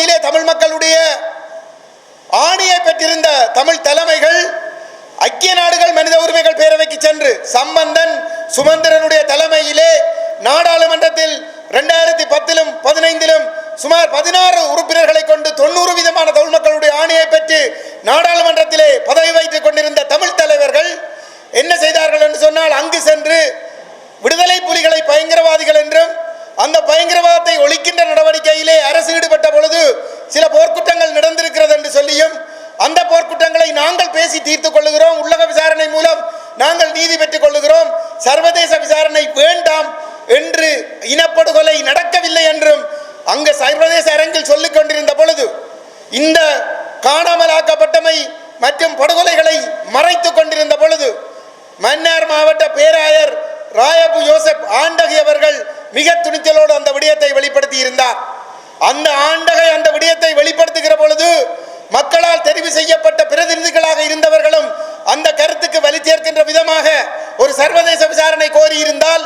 பகுதியிலே தமிழ் மக்களுடைய ஆணையை பெற்றிருந்த தமிழ் தலைமைகள் ஐக்கிய நாடுகள் மனித உரிமைகள் பேரவைக்கு சென்று சம்பந்தன் சுமந்திரனுடைய தலைமையிலே நாடாளுமன்றத்தில் ரெண்டாயிரத்தி பத்திலும் பதினைந்திலும் சுமார் பதினாறு உறுப்பினர்களை கொண்டு தொண்ணூறு விதமான தமிழ் மக்களுடைய ஆணையை பெற்று நாடாளுமன்றத்திலே பதவி வைத்துக் கொண்டிருந்த தமிழ் தலைவர்கள் என்ன செய்தார்கள் என்று சொன்னால் அங்கு சென்று விடுதலை புலிகளை பயங்கரவாதிகள் என்றும் அந்த பயங்கரவாதத்தை ஒழிக்கின்ற நடவடிக்கையிலே அரசு ஈடுபட்ட பொழுது சில போர்க்குற்றங்கள் நடந்திருக்கிறது என்று சொல்லியும் அந்த போர்க்குற்றங்களை நாங்கள் பேசி தீர்த்துக் கொள்ளுகிறோம். உள்ளக விசாரணை மூலம் நாங்கள் நீதி பெற்றுக் கொள்ளுகிறோம். சர்வதேச விசாரணை வேண்டாம் என்று இனப்படுகொலை நடக்கவில்லை என்றும் அங்கு சர்வதேச அரங்கில் சொல்லிக் கொண்டிருந்த பொழுது இந்த காணாமலாக்கப்பட்டமை மற்றும் படுகொலைகளை மறைத்துக் கொண்டிருந்த பொழுது மன்னார் மாவட்ட பேராயர் ராயபு யோசப் ஆண்டகி அவர்கள் மிக துணிச்சலோடு அந்த விடயத்தை வெளிப்படுத்தி இருந்தார் அந்த ஆண்டகை அந்த விடயத்தை வெளிப்படுத்துகிற பொழுது மக்களால் தெரிவு செய்யப்பட்ட பிரதிநிதிகளாக இருந்தவர்களும் அந்த கருத்துக்கு வலி சேர்க்கின்ற விதமாக ஒரு சர்வதேச விசாரணை கோரியிருந்தால்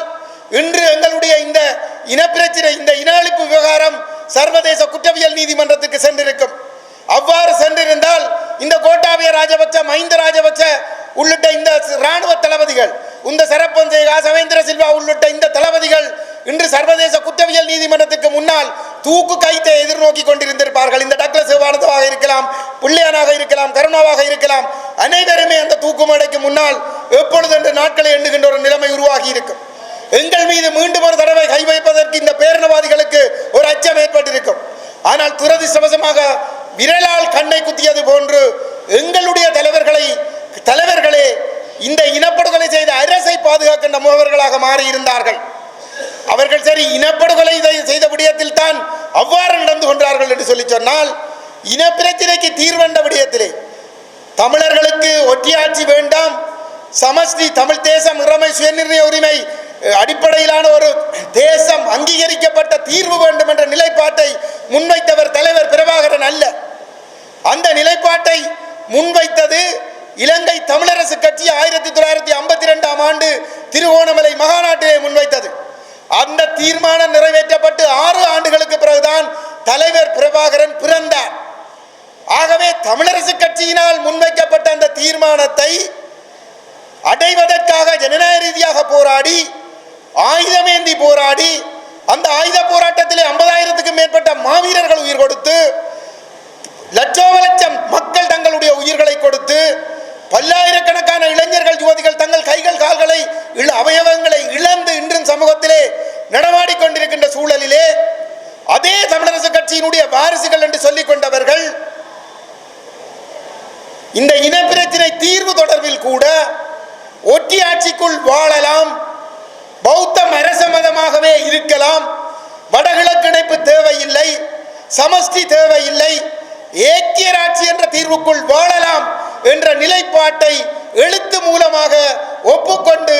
இன்று எங்களுடைய இந்த இனப்பிரச்சனை இந்த இன அழிப்பு விவகாரம் சர்வதேச குற்றவியல் நீதிமன்றத்துக்கு சென்றிருக்கும். அவ்வாறு சென்றிருந்தால் இந்த கோட்டாபய ராஜபக்ச மஹிந்த ராஜபக்ச உள்ளிட்ட இந்த இராணுவ தளபதிகள் இந்த சரப்பஞ்சேகா சவேந்திர சில்வா உள்ளிட்ட இந்த தளபதிகள் இன்று சர்வதேச குற்றவியல் நீதிமன்றத்துக்கு முன்னால் தூக்கு கைத்தை எதிர்நோக்கி கொண்டிருந்திருப்பார்கள். இந்த டக்ளஸ் சிவானந்தமாக இருக்கலாம் பிள்ளையானாக இருக்கலாம் கருணாவாக இருக்கலாம் அனைவருமே அந்த தூக்கு மேடைக்கு முன்னால் எப்பொழுது என்று நாட்களை எண்ணுகின்ற ஒரு நிலைமை உருவாகி இருக்கும். எங்கள் மீது மீண்டும் ஒரு தடவை கை வைப்பதற்கு இந்த பேரினவாதிகளுக்கு ஒரு அச்சம் ஏற்பட்டிருக்கும். ஆனால் துரதிசவசமாக விரலால் கண்ணை குத்தியது போன்று எங்களுடைய தலைவர்களை தலைவர்களே இந்த இனப்படுகொலை செய்த அரசை பாதுகாக்கின்ற முகவர்களாக மாறியிருந்தார்கள். சரி இனப்படுகொலை செய்த விடயத்தில் தான் அவ்வாறு நடந்து கொண்டார்கள் என்று சொல்லி சொன்னால் இனப்பிரச்சனைக்கு தீர்வண்ட விடயத்திலே தமிழர்களுக்கு ஒற்றியாட்சி வேண்டாம் சமஷ்டி தமிழ் தேசம் இறமை சுயநிர்ணய உரிமை அடிப்படையிலான ஒரு தேசம் அங்கீகரிக்கப்பட்ட தீர்வு வேண்டும் என்ற நிலைப்பாட்டை முன்வைத்தவர் தலைவர் பிரபாகரன் அல்ல. அந்த நிலைப்பாட்டை முன்வைத்தது இலங்கை தமிழரசு கட்சி ஆயிரத்தி தொள்ளாயிரத்தி ஐம்பத்தி ரெண்டாம் ஆண்டு திருகோணமலை மகாநாட்டிலே முன்வைத்தது. அந்த தீர்மானம் நிறைவேற்றப்பட்டு ஆறு ஆண்டுகளுக்கு பிறகுதான் தலைவர் பிரபாகரன் பிறந்தார். ஆகவே தமிழரசு கட்சியினால் முன்வைக்கப்பட்ட அந்த தீர்மானத்தை அடைவதற்காக ஜனநாயக ரீதியாக போராடி ஆயுதமேந்தி போராடி அந்த ஆயுத போராட்டத்திலே ஐம்பதாயிரத்துக்கும் மேற்பட்ட மாவீரர்கள் உயிர் கொடுத்து லட்சோப லட்சம் மக்கள் தங்களுடைய உயிர்களை கொடுத்து பல்லாயிரக்கணக்கான இளைஞர்கள் யுவதிகள் தங்கள் கைகள் கால்களை இள அவயவங்களை இழந்து இன்றும் சமூகத்திலே நடமாடிக்கொண்டிருக்கின்ற சூழலிலே அதே தமிழரசு கட்சியினுடைய வாரிசுகள் என்று சொல்லிக் கொண்டவர்கள் இந்த இனப்பிரச்சினை தீர்வு தொடர்பில் கூட ஒட்டி ஆட்சிக்குள் வாழலாம் பௌத்தம் அரச மதமாகவே இருக்கலாம் வடகிழக்கு இணைப்பு தேவையில்லை சமஷ்டி தேவையில்லை ஏக்கியராட்சி என்ற தீர்வுக்குள் வாழலாம் என்ற நிலைப்பாட்டை எழுத்து மூலமாக ஒப்புக்கொண்டு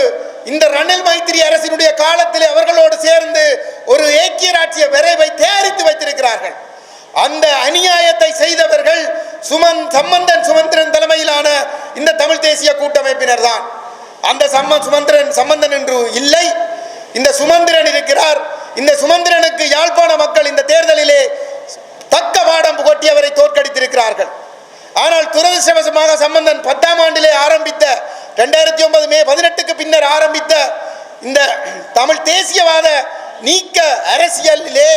இந்த ரணில் மைத்திரி அரசினுடைய காலத்திலே அவர்களோடு சேர்ந்து ஒரு ஏக்கியராட்சிய விரைவை தயாரித்து வைத்திருக்கிறார்கள். அந்த அநியாயத்தை செய்தவர்கள் சுமன் சம்பந்தன் சுமந்திரன் தலைமையிலான இந்த தமிழ் தேசிய கூட்டமைப்பினர் தான் அந்த சம்ம சுமந்திரன் சம்பந்தன் என்று இல்லை. இந்த சுமந்திரன் இருக்கிறார். இந்த சுமந்திரனுக்கு யாழ்ப்பாண மக்கள் இந்த தேர்தலிலே தக்க பாடம் புகட்டி அவரை தோற்கடித்திருக்கிறார்கள். ஆனால் துரதிருஷ்டவசமாக சம்பந்தன் பத்தாம் ஆண்டிலே ஆரம்பித்த ரெண்டாயிரத்தி ஒன்பது மே பதினெட்டுக்கு பின்னர் ஆரம்பித்த இந்த தமிழ் தேசியவாத நீக்க அரசியலிலே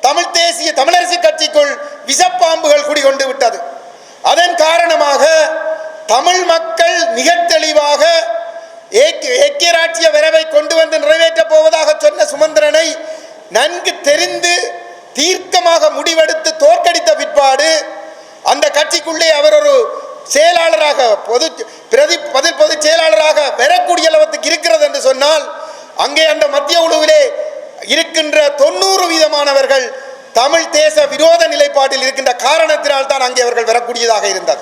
தமிழ் தேசிய தமிழரசு கட்சிக்குள் விஷப்பாம்புகள் குடிகொண்டு விட்டது. அதன் காரணமாக தமிழ் மக்கள் மிக தெளிவாக ஏக்கிய ஏக்கியராட்சிய விரைவை கொண்டு வந்து நிறைவேற்றப் போவதாக சொன்ன சுமந்திரனை நன்கு தெரிந்து தீர்க்கமாக முடிவெடுத்து ஆட்சிக்குள்ளே அவர் ஒரு செயலாளராக பொது பிரதி பதில் பொதுச் செயலாளராக பெறக்கூடிய அளவுக்கு இருக்கிறது என்று சொன்னால் அங்கே அந்த மத்திய குழுவிலே இருக்கின்ற தொண்ணூறு வீதமானவர்கள் தமிழ் தேச விரோத நிலைப்பாட்டில் இருக்கின்ற காரணத்தினால் தான் அங்கே அவர்கள் வரக்கூடியதாக இருந்தது.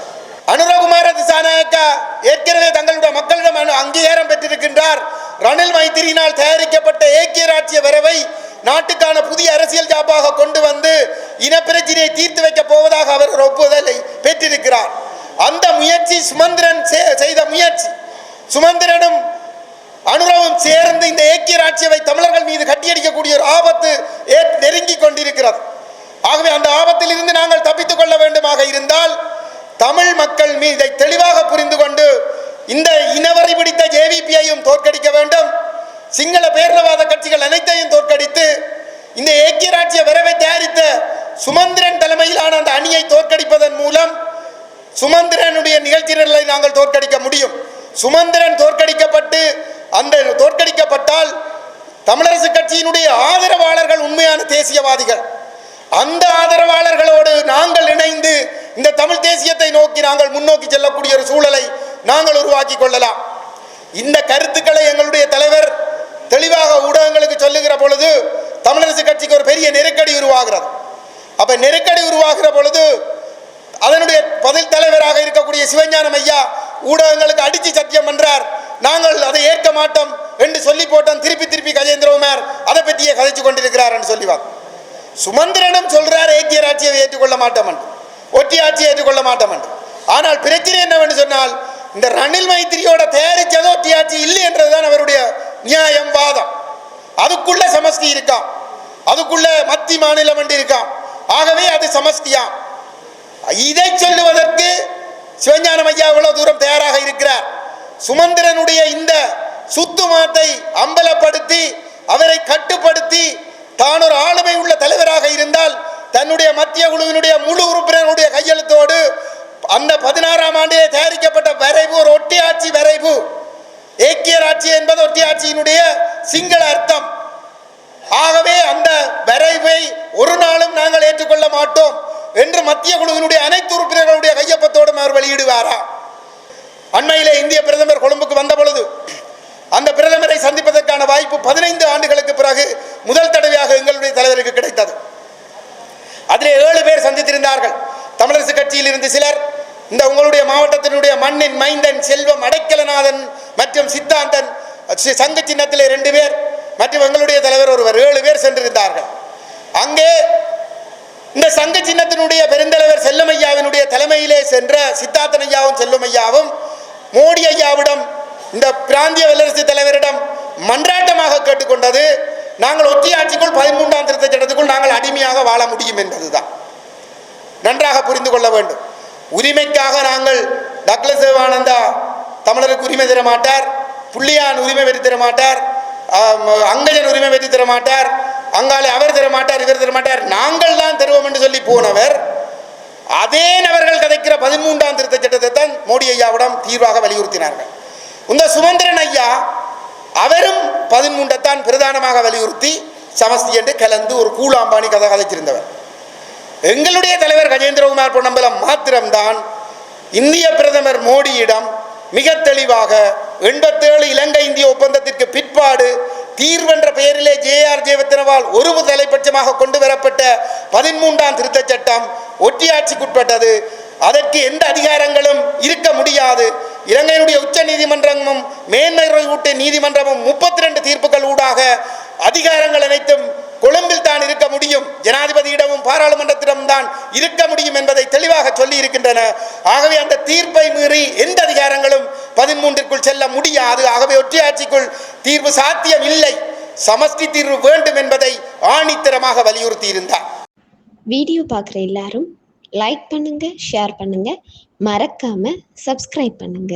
அனுரகுமார திசாநாயக்கா ஏற்கனவே தங்களுடைய மக்களிடம் அங்கீகாரம் பெற்றிருக்கின்றார். ரணில் மைத்திரியினால் தயாரிக்கப்பட்ட ஏக்கிய ராட்சிய வரவை நாட்டுக்கான புதிய அரசியல் ஜாப்பாக கொண்டு வந்து இனப்பிரச்சினையை தீர்த்து வைக்கப் போவதாக அவர் ஒப்புதலை பெற்றிருக்கிறார். அந்த முயற்சி சுமந்திரன் செ- செய்த முயற்சி. சுமந்திரனும் அனுரவும் சேர்ந்து இந்த ஏக்கிய ராட்சியவை தமிழர்கள் மீது கட்டியடிக்கக்கூடிய ஒரு ஆபத்து நெருங்கி கொண்டிருக்கிறது. ஆகவே அந்த ஆபத்தில் இருந்து நாங்கள் தப்பித்துக் கொள்ள வேண்டுமாக இருந்தால் தமிழ் மக்கள் மீதை தெளிவாக புரிந்து கொண்டு இந்த இனவரை பிடித்த ஜேவிபியையும் தோற்கடிக்க வேண்டும். சிங்கள பேரினவாத கட்சிகள் அனைத்தையும் தோற்கடித்து இந்த ஏக்கிய ராட்சிய வரவை தயாரித்த சுமந்திரன் தலைமையிலான அந்த அணியை தோற்கடிப்பதன் மூலம் சுமந்திரனுடைய நிகழ்ச்சிகளை நாங்கள் தோற்கடிக்க முடியும். சுமந்திரன் தோற்கடிக்கப்பட்டு அந்த தோற்கடிக்கப்பட்டால் தமிழரசு கட்சியினுடைய ஆதரவாளர்கள் உண்மையான தேசியவாதிகள். அந்த ஆதரவாளர்களோடு நாங்கள் இணைந்து இந்த தமிழ் தேசியத்தை நோக்கி நாங்கள் முன்னோக்கி செல்லக்கூடிய ஒரு சூழலை நாங்கள் உருவாக்கி கொள்ளலாம். இந்த கருத்துக்களை எங்களுடைய தலைவர் தெளிவாக ஊடகங்களுக்கு சொல்லுகிற பொழுது தமிழரசு கட்சிக்கு ஒரு பெரிய நெருக்கடி உருவாகிறது. அப்ப நெருக்கடி உருவாகிற பொழுது அதனுடைய பதில் தலைவராக இருக்கக்கூடிய சிவஞானம் ஐயா ஊடகங்களுக்கு அடிச்சு சத்தியம் பண்றார். நாங்கள் அதை ஏற்க மாட்டோம் என்று சொல்லி போட்டோம். திருப்பி திருப்பி கஜேந்திரகுமார் அதை பற்றியே கதைச்சு கொண்டிருக்கிறார் என்று சொல்லிவார். சுமந்திரனும் சொல்றார் ஏக்கிய ஆட்சியை ஏற்றுக்கொள்ள மாட்டோம் என்று. ஒட்டி ஆட்சியை ஏற்றுக்கொள்ள மாட்டோம் என்று. ஆனால் பிரச்சனை என்னவென்று சொன்னால் இந்த ரணில் மைத்திரியோட தயாரிச்சதோ ஒட்டி ஆட்சி இல்லை என்றதுதான் அவருடைய நியாயம் வாதம். அதுக்குள்ள சமஸ்தி இருக்கான் அதுக்குள்ள மத்தி மாநிலம் என்று இருக்கான் ஆகவே அது சமஸ்தியா. இதை சொல்லுவதற்கு சிவஞானம் ஐயா இவ்வளவு தூரம் தயாராக இருக்கிறார். சுமந்திரனுடைய இந்த சுத்துமாத்தை அம்பலப்படுத்தி அவரை கட்டுப்படுத்தி தான் ஒரு ஆளுமை உள்ள தலைவராக இருந்தால் தன்னுடைய மத்திய குழுவினுடைய முழு உறுப்பினருடைய கையெழுத்தோடு அந்த பதினாறாம் ஆண்டிலே தயாரிக்கப்பட்ட வரைவு ஒரு ஒட்டியாட்சி வரைவு. ஏக்கியர் ஆட்சி என்பது ஒட்டியாட்சியினுடைய சிங்கள அர்த்தம். ஆகவே அந்த வரைவை ஒரு நாளும் நாங்கள் ஏற்றுக்கொள்ள மாட்டோம் என்று மத்திய குழுவினுடைய அனைத்து உறுப்பினர்களுடைய கையொப்பத்தோடும் அவர் வெளியிடுவாரா? அண்மையிலே இந்திய பிரதமர் கொழும்புக்கு வந்த பொழுது அந்த பிரதமரை சந்திப்பதற்கான வாய்ப்பு பதினைந்து ஆண்டுகளுக்கு பிறகு முதல் தடவையாக எங்களுடைய தலைவருக்கு கிடைத்தது. அதிலே ஏழு பேர் சந்தித்திருந்தார்கள். தமிழரசு கட்சியில் இருந்து சிலர் இந்த உங்களுடைய மாவட்டத்தினுடைய மண்ணின் மைந்தன் செல்வம் அடைக்கலநாதன் மற்றும் சித்தாந்தன் சங்க சின்னத்திலே ரெண்டு பேர் மற்றும் எங்களுடைய தலைவர் ஒருவர் ஏழு பேர் சென்றிருந்தார்கள். அங்கே இந்த சங்க சின்னத்தினுடைய பெருந்தலைவர் செல்லமையாவினுடைய தலைமையிலே சென்ற சித்தார்த்தன் ஐயாவும் செல்லுமையாவும் மோடி ஐயாவிடம் இந்த பிராந்திய வல்லரசு தலைவரிடம் மன்றாட்டமாக கேட்டுக்கொண்டது நாங்கள் ஒற்றையாட்சிக்குள் பதிமூன்றாம் திருத்த சட்டத்துக்குள் நாங்கள் அடிமையாக வாழ முடியும் என்பதுதான். நன்றாக புரிந்து கொள்ள வேண்டும். உரிமைக்காக நாங்கள் டக்ளஸ் தேவானந்தா தமிழருக்கு உரிமை தர மாட்டார் புள்ளியான் உரிமை பெற்று தர மாட்டார் அங்கஜன் உரிமை வெற்றி தர மாட்டார் அங்காலே அவர் தர மாட்டார் இவர் தர மாட்டார் நாங்கள் தான் தருவோம் என்று சொல்லி போனவர் அதே நபர்கள் கதைக்கிற பதிமூன்றாம் திருத்த சட்டத்தை தான் மோடி ஐயாவிடம் தீர்வாக வலியுறுத்தினார்கள். இந்த சுமந்திரன் ஐயா அவரும் பதிமூன்றைத்தான் பிரதானமாக வலியுறுத்தி சமஸ்தி என்று கலந்து ஒரு கூழாம்பாணி கதை கதைச்சிருந்தவர். எங்களுடைய தலைவர் கஜேந்திரகுமார் பொன்னம்பலம் மாத்திரம்தான் இந்திய பிரதமர் மோடியிடம் மிக தெளிவாக எண்பத்தேழு இலங்கை இந்திய ஒப்பந்தத்திற்கு பிற்பாடு தீர்வென்ற பெயரிலே ஜேஆர் ஜெயவர்தனவால் ஒரு தலைப்பட்சமாக கொண்டு வரப்பட்ட பதிமூன்றாம் திருத்தச் சட்டம் ஒற்றியாட்சிக்குட்பட்டது. அதற்கு எந்த அதிகாரங்களும் இருக்க முடியாது. இலங்கையினுடைய உச்ச நீதிமன்றமும் மேன்முறையீட்டு நீதிமன்றமும் முப்பத்தி ரெண்டு தீர்ப்புகள் ஊடாக அதிகாரங்கள் அனைத்தும் கொழும்பில் தான் இருக்க முடியும். ஜனாதிபதியிடமும் பாராளுமன்றத்திடம் தான் இருக்க முடியும் என்பதை தெளிவாக சொல்லி இருக்கின்றன ஆகவே அந்த தீர்ப்பை மீறி எந்த அதிகாரங்களும் பதிமூன்றிற்குள் செல்ல முடியாது. ஆகவே ஒற்றையாட்சிக்குள் தீர்வு சாத்தியம் இல்லை சமஷ்டி தீர்வு வேண்டும் என்பதை ஆணித்தரமாக வலியுறுத்தி இருந்தார் வீடியோ பார்க்குற எல்லாரும் லைக் பண்ணுங்க ஷேர் பண்ணுங்க. மறக்காம சப்ஸ்கிரைப் பண்ணுங்க.